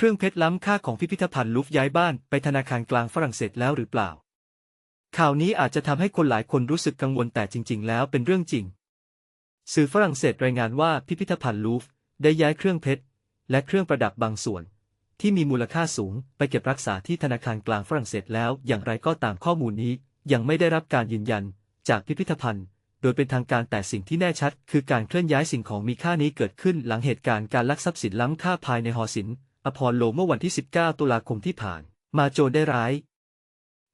เครื่องเพชรล้ำค่าของพิพิธภัณฑ์ลูฟย้ายบ้านไปธนาคารกลางฝรั่งเศสแล้วหรือเปล่า ข่าวนี้อาจจะทำให้คนหลายคนรู้สึกกังวลแต่จริง ๆ แล้วเป็นเรื่องจริง สื่อฝรั่งเศสรายงานว่าพิพิธภัณฑ์ลูฟได้ย้ายเครื่องเพชรและเครื่องประดับบางส่วน ที่มีมูลค่าสูงไปเก็บรักษาที่ธนาคารกลางฝรั่งเศสแล้ว อย่างไรก็ตามข้อมูลนี้ ยังไม่ได้รับการยืนยันจากพิพิธภัณฑ์ โดยเป็นทางการแต่สิ่งที่แน่ชัด คือการเคลื่อนย้ายสิ่งของมีค่านี้เกิดขึ้นหลังเหตุการณ์การลักทรัพย์สินล้ำค่าภายในหอศิลป์ อพอลโลเมื่อวันที่ 19 ตุลาคมที่ผ่าน มาโจรได้ร้าย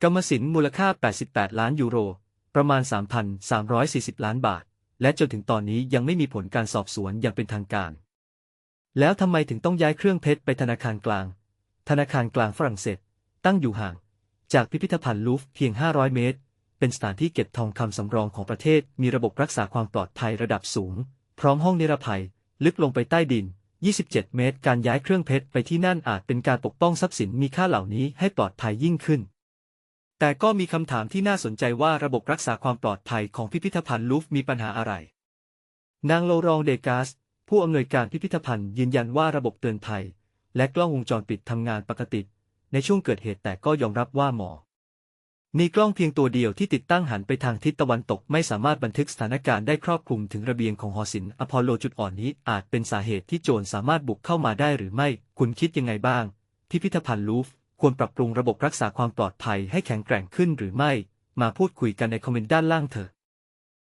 กรรมสินมูลค่า 88 ล้านยูโร ประมาณ 3,340 ล้านบาท และจนถึงตอนนี้ยังไม่มีผลการสอบสวนอย่างเป็นทางการ แล้วทำไมถึงต้องย้ายเครื่องเพชรไปธนาคารกลาง ธนาคารกลางฝรั่งเศส ตั้งอยู่ห่าง จากพิพิธภัณฑ์ลูฟเพียง 500 เมตร เป็นสถานที่เก็บทองคำสำรองของประเทศ มีระบบรักษาความปลอดภัยระดับสูง พร้อมห้องนิรภัย ลึกลงไปใต้ดิน 27 เมตร การย้ายเครื่องเพชรไปที่นั่นอาจเป็นการปกป้องทรัพย์สินมีค่าเหล่านี้ให้ปลอดภัยยิ่งขึ้น แต่ก็มีคำถามที่น่าสนใจว่าระบบรักษาความปลอดภัยของพิพิธภัณฑ์ลูฟมีปัญหาอะไร นางโลรองเดกาส ผู้อำนวยการพิพิธภัณฑ์ยืนยันว่าระบบเตือนภัย และกล้องวงจรปิดทำงานปกติ ในช่วงเกิดเหตุแต่ก็ยอมรับว่าหมอ มีกล้องเพียงตัวเดียวที่ติดตั้งหันไปทางทิศตะวันตกไม่สามารถบันทึกสถานการณ์ได้ครอบคลุมถึงระเบียงของหอศิลป์อพอลโลจุดอ่อนนี้อาจเป็นสาเหตุที่โจรสามารถบุกเข้ามาได้หรือไม่ คุณคิดยังไงบ้าง พิพิธภัณฑ์ลูฟร์ควรปรับปรุงระบบรักษาความปลอดภัยให้แข็งแกร่งขึ้นหรือไม่ มาพูดคุยกันในคอมเมนต์ด้านล่างเถอะ